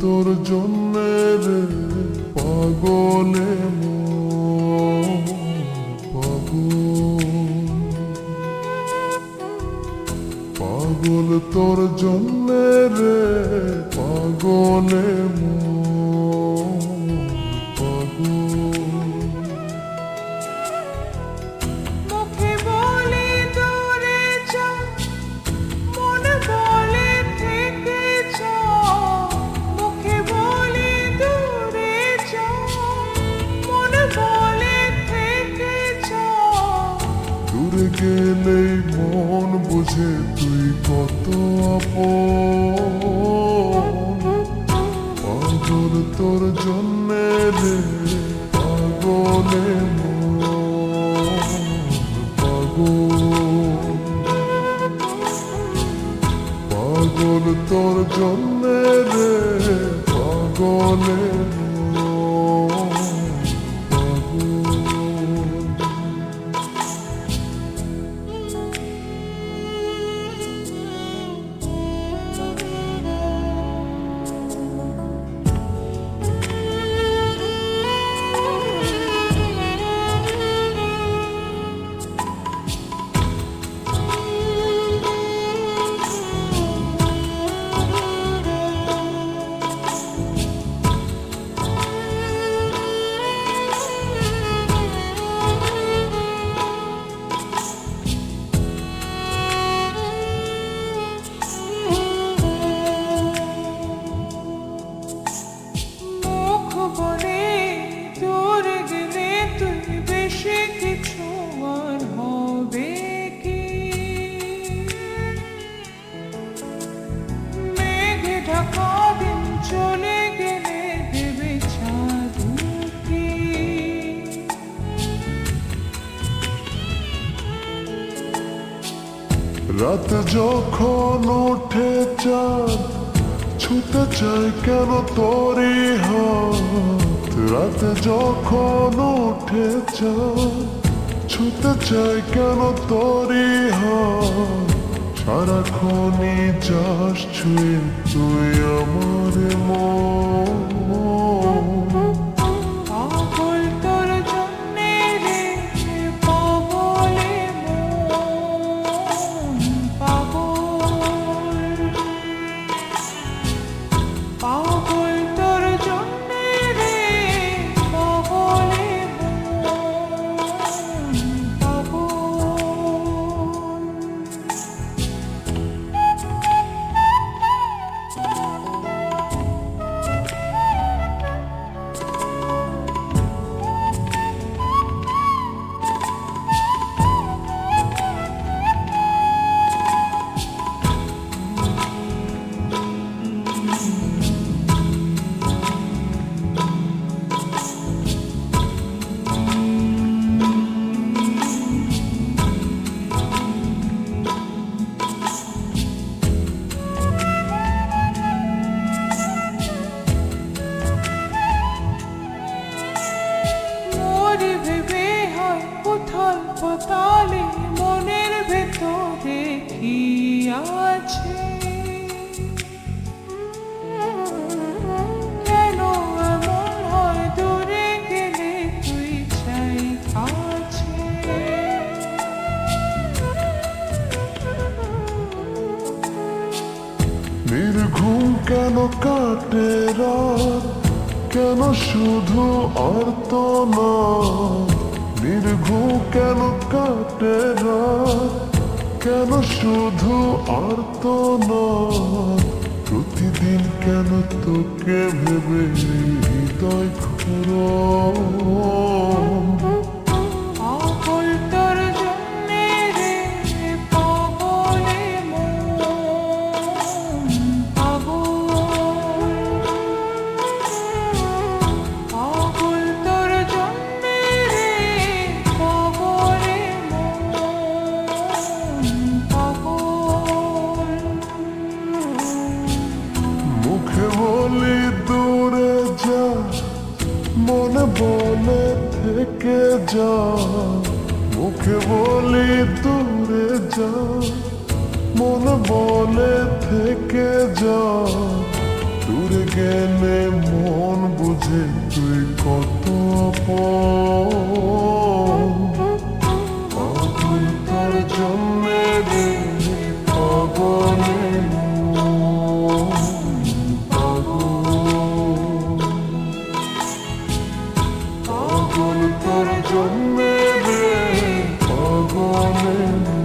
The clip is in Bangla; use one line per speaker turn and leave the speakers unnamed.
তোর জন্য পাগলে পাগল। তোর জন্য রে পাগলে পাগল। গেলেই মন বুঝে তুই কত আপন। পাগল তোর জন্য রে। রাত যখন ওঠে চাঁদ, ছুতে চাই কেন তোরই হাত? রাত যখন ওঠে চাঁদ, ছুতে চাই কেন তোরই হাত? সারাক্ষণই চাস ছুঁয়ে তুই আমার মন।
পাতালে মনের ভেতরে কি আছে। কেন এমন
নির্ঘুম কেন কাটে রাত? কেন শুধু অর্থ না নির্ঘুম কেন কাটে রাত কেন শুধু অর্থ না? প্রতিদিন কেন তোকে ভেবে হৃদয় খুঁড়ো? যা, মুখে বলি দূরে যা, মনে বলে থেকে যা। দূরে গেলে মন বুঝে তুই কত পাগল তোর জন্যে me, oh, me.